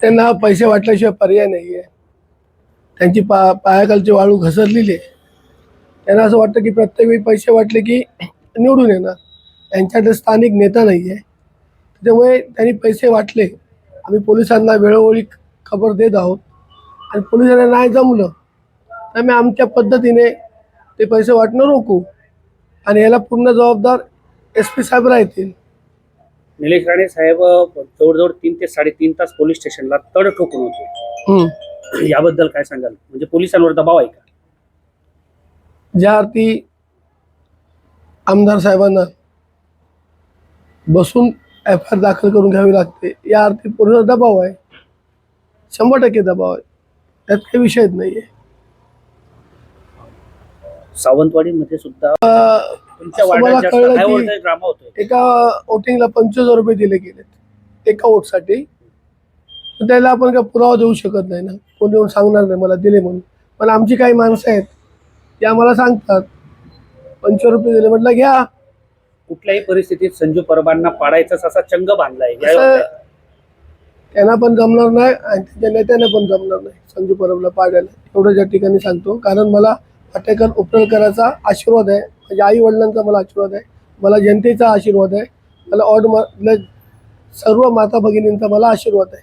त्यांना पैसे वाटल्याशिवाय पर्याय नाही आहे त्यांची पा पायाखालची वाळू घसरलेली आहे. त्यांना असं वाटतं की प्रत्येक वेळी पैसे वाटले की निवडून येणार. त्यांच्याकडे स्थानिक नेता नाही आहे त्याच्यामुळे त्यांनी पैसे वाटले. आम्ही पोलिसांना वेळोवेळी खबर देत आहोत. आणि पोलिसांना नाही जमलं तर आम्ही आमच्या पद्धतीने ते पैसे वाटणं रोखू. आणि याला पूर्ण जबाबदार एस पी साहेब राहतील निलेश राणे साहेब जवळजवळ तीन ते साडेतीन तास पोलीस स्टेशनला तड ठोकून होते. याबद्दल काय सांगाल? म्हणजे पोलिसांवर दबाव आहे का? ज्या अर्थी आमदार साहेबांना बसून एफ आय आर दाखल करून घ्यावी लागते या अर्थी पूर्ण दबाव आहे. शंभर टक्के दबाव आहे. त्यात काही विषयच नाही आहे सावंतवाडीमध्ये सुद्धा जास्त कळलं की- एका वोटिंगला पंचवीस हजार रुपये दिले गेलेत. एका वोटसाठी तर त्याला आपण काय पुरावा देऊ शकत नाही ना. कोणी येऊन सांगणार नाही मला दिले म्हणून. पण आमची काही माणसं आहेत ते आम्हाला सांगतात. पंचवीस रुपये दिले म्हटलं घ्या. कुठल्याही परिस्थितीत संजू परबांना पाडायचाच असा चंग बांधलाय. त्यांना पण जमणार नाही आणि त्यांच्या नेत्यांना पण जमणार नाही. संजू परबला पाडायला. एवढं त्या ठिकाणी सांगतो. कारण मला पाटेकर उपळकरांचा आशीर्वाद आहे. म्हणजे माझ्या आई वडिलांचा मला आशीर्वाद आहे. मला जनतेचा आशीर्वाद आहे. मला ऑड म्हणजे सर्व माता भगिनींचा मला आशीर्वाद आहे.